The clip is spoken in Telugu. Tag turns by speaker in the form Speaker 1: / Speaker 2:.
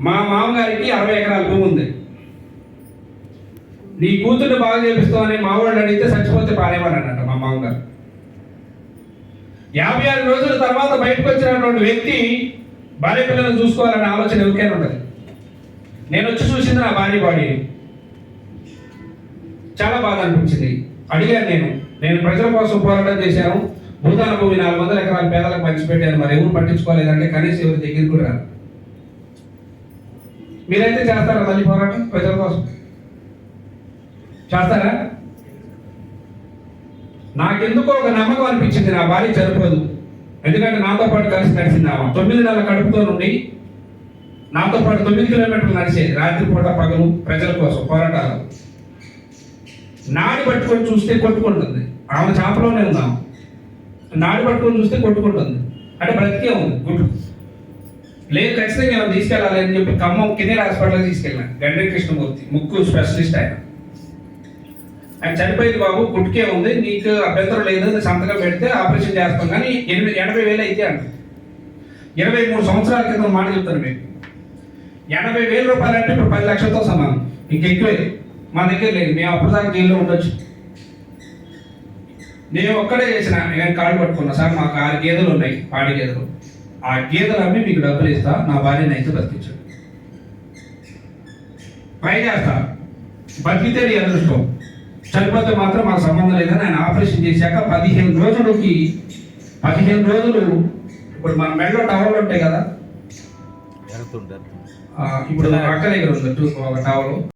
Speaker 1: మా మామగారికి అరవై ఎకరాల భూమి ఉంది. నీ కూతుర్ని బాగా చేపిస్తామని మావాళ్ళు అడిగితే చచ్చిపోతే పారేవారన్నట మా మామగారు. యాభై ఆరు రోజుల తర్వాత బయటకు వచ్చినటువంటి వ్యక్తి భార్య పిల్లలను చూసుకోవాలనే ఆలోచన ఎవరికైనా ఉంటుంది. నేను వచ్చి చూసింది నా భార్య బాడీ. చాలా బాధ అనిపించింది. అడిగాను నేను నేను ప్రజల కోసం పోరాటం చేశాను. భూతాన భూమి నాలుగు వందల ఎకరాల పేదలకు పంచిపెట్టాను మరి ఎవరు పట్టించుకోలేదంటే కనీసం ఎవరి దగ్గరికి కూడా మీరైతే చేస్తారా మళ్ళీ పోరాటం ప్రజల కోసం? చేస్తారా? నాకెందుకో ఒక నమ్మకం అనిపించింది నా భార్య చనిపోదు. ఎందుకంటే నాతో పాటు కలిసి నడిచింది ఆమె. తొమ్మిది నెలల కడుపుతో నుండి నాతో పాటు తొమ్మిది కిలోమీటర్లు నడిచేది రాత్రిపూట పగలు ప్రజల కోసం పోరాటాలు. నాడి పట్టుకొని చూస్తే కొట్టుకుంటుంది. ఆమె చేపలోనే ఉందాం నాడి పట్టుకొని చూస్తే కొట్టుకుంటుంది. అంటే బ్రతికే ఉంది గుడ్డు. లేదు ఖచ్చితంగా మేము తీసుకెళ్ళాలి అని చెప్పి ఖమ్మం కిన్నెర హాస్పిటల్కి తీసుకెళ్ళాను. గండ్రి కృష్ణమూర్తి ముక్కు స్పెషలిస్ట్ ఆయన. ఆయన చనిపోయింది బాబు గుట్కే ఉంది. నీకు అభ్యంతరం లేదు సంతకం పెడితే ఆపరేషన్ చేస్తాం. కానీ ఎనిమిది ఎనభై వేలు అయితే అంట. ఇరవై మూడు సంవత్సరాల క్రితం మాట చెప్తాను మేము ఎనభై వేల రూపాయలు అంటే ఇప్పుడు పది లక్షలతో సమానం. ఇంకెక్కువే మా దగ్గర లేదు. మేము అప్పటిదాకా జైల్లో ఉండొచ్చు. నేను ఒక్కడే చేసిన. నేను కాళ్ళు పట్టుకున్నా. సార్ మాకు ఆరు గేదెలు ఉన్నాయి పాడి గేదెలు. ఆ గేదెలు అమ్మి మీకు డబ్బులు ఇస్తా నా భార్యని అయితే బతికించండి. ట్రై చేస్తా. బతికితే నీ అదృష్టం. చనిపోతే మాత్రం మాకు సంబంధం లేదని ఆయన ఆపరేషన్ చేశాక పదిహేను రోజులకి పదిహేను రోజులు ఇప్పుడు మన మెడలో టవల్ ఉంటాయి కదా? ఇప్పుడు అక్క దగ్గర ఉంది ఒక టవల్